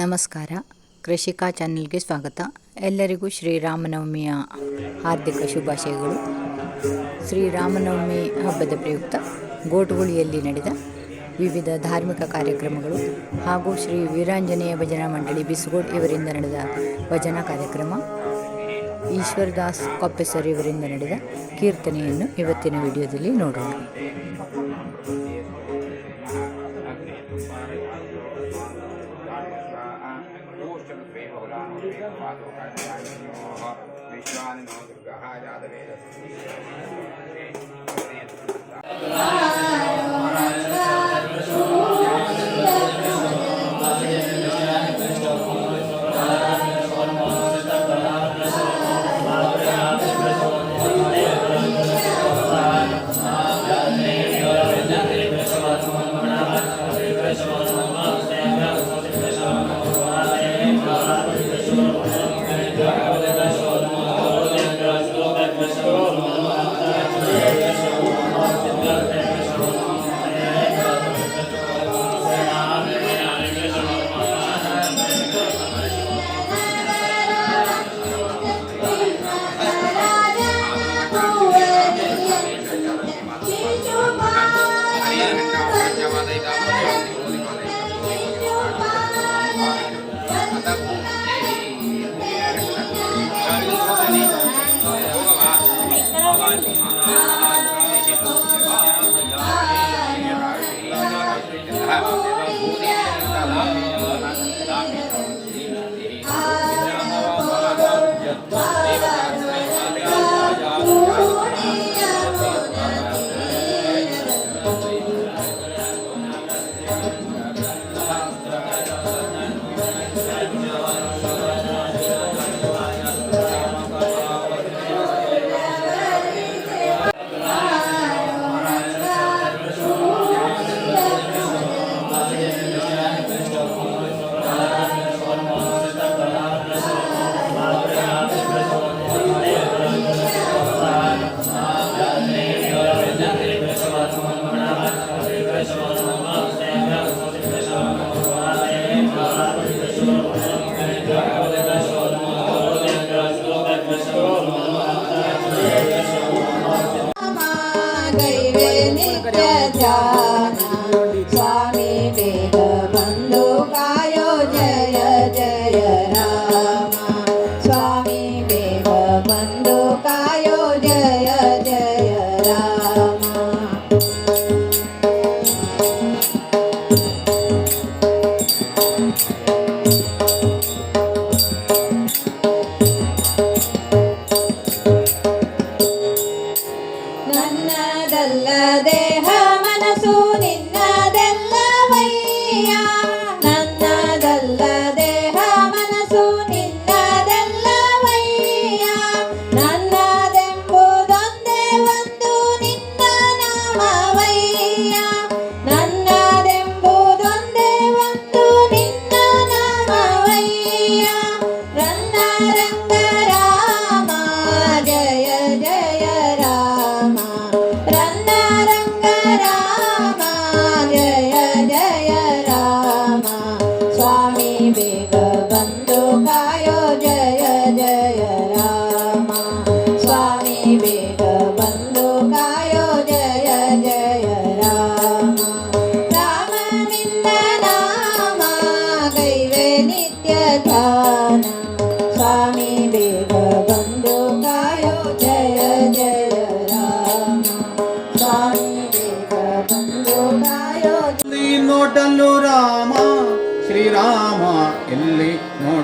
ನಮಸ್ಕಾರ. ಕೃಷಿಕಾ ಚಾನೆಲ್ಗೆ ಸ್ವಾಗತ. ಎಲ್ಲರಿಗೂ ಶ್ರೀರಾಮನವಮಿಯ ಹಾರ್ದಿಕ ಶುಭಾಶಯಗಳು. ಶ್ರೀರಾಮನವಮಿ ಹಬ್ಬದ ಪ್ರಯುಕ್ತ ಗೋಟುಗುಳಿಯಲ್ಲಿ ನಡೆದ ವಿವಿಧ ಧಾರ್ಮಿಕ ಕಾರ್ಯಕ್ರಮಗಳು ಹಾಗೂ ಶ್ರೀ ವೀರಾಂಜನೇಯ ಭಜನಾ ಮಂಡಳಿ ಬಿಸ್ಗೋಟ್ ಇವರಿಂದ ನಡೆದ ಭಜನಾ ಕಾರ್ಯಕ್ರಮ, ಈಶ್ವರದಾಸ್ ಕೊಪ್ಪೆಸರ್ ಇವರಿಂದ ನಡೆದ ಕೀರ್ತನೆಯನ್ನು ಇವತ್ತಿನ ವಿಡಿಯೋದಲ್ಲಿ ನೋಡೋಣ. Amém.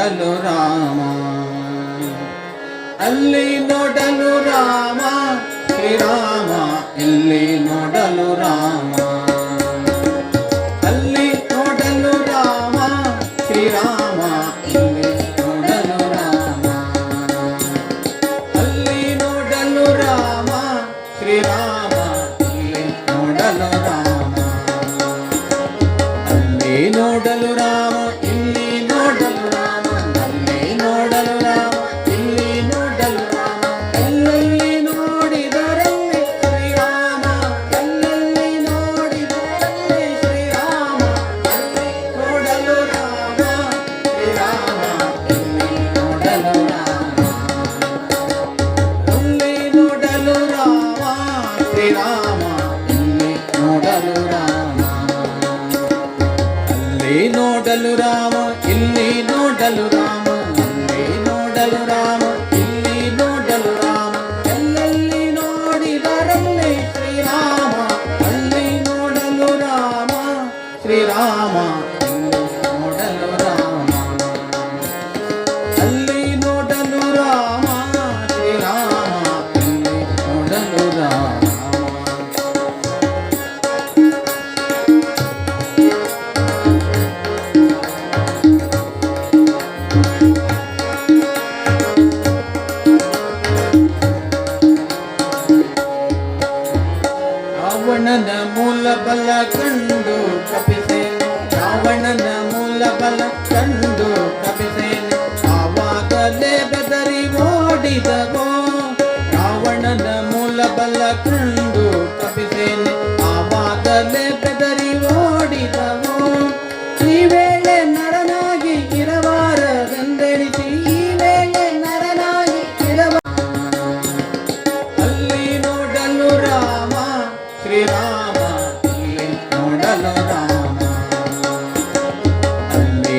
ನೋಡಲು ರಾಮ. ಅಲ್ಲಿ ನೋಡಲು ರಾಮ. ಶ್ರೀರಾಮ ಇಲ್ಲಿ ನೋಡಲು ರಾಮ. ನೋಡಲು ರಾಮ ಇಲ್ಲಿ ನೋಡಲು ರಾಮ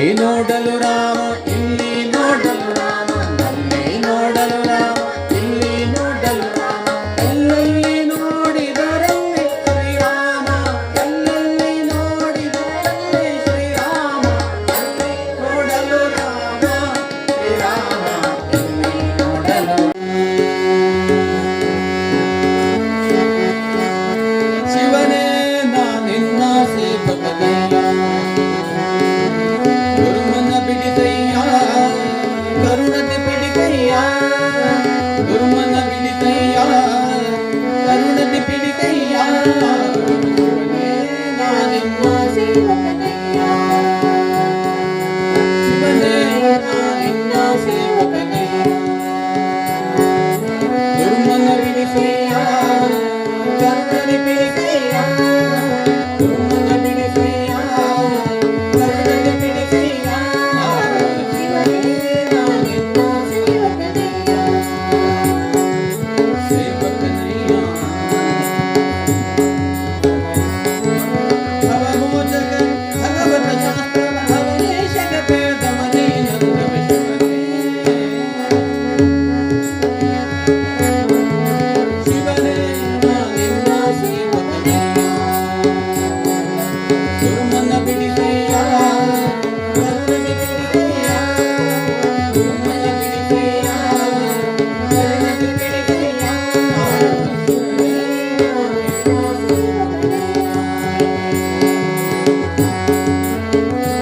ಅಲ್ಲಿ ನೋಡಲು Música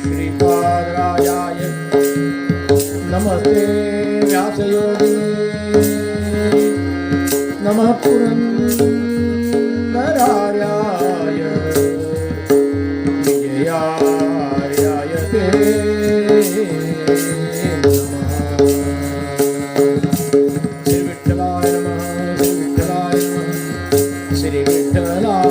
श्रीपादराजाय नमस्ते व्यासयोगी नमः पुरन्दरायाय विजयाय ते श्रीविठ्ठलाय नमः श्रीविठ्ठलाय नमः श्रीविठ्ठलाय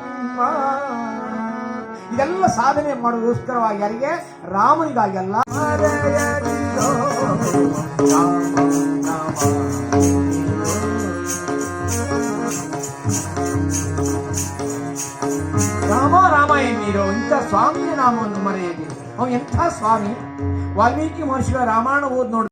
ಇದೆಲ್ಲ ಸಾಧನೆ ಮಾಡುವುದಕ್ಕೋಸ್ಕರವಾಗಿ ಯಾರಿಗೆ? ರಾಮನಿಗಾಗಿ ಅಲ್ಲ ಹರೆಯದಿರೋ ರಾಮ. ರಾಮ ಎನ್ನಿರೋ. ಇಂಥ ಸ್ವಾಮಿಯ ನಾಮವನ್ನು ಮರೆಯಲಿ ಅವನು ಎಂಥ ಸ್ವಾಮಿ? ವಾಲ್ಮೀಕಿ ಮಹರ್ಷಿಗಳ ರಾಮಾಯಣ ಓದ್ ನೋಡಿ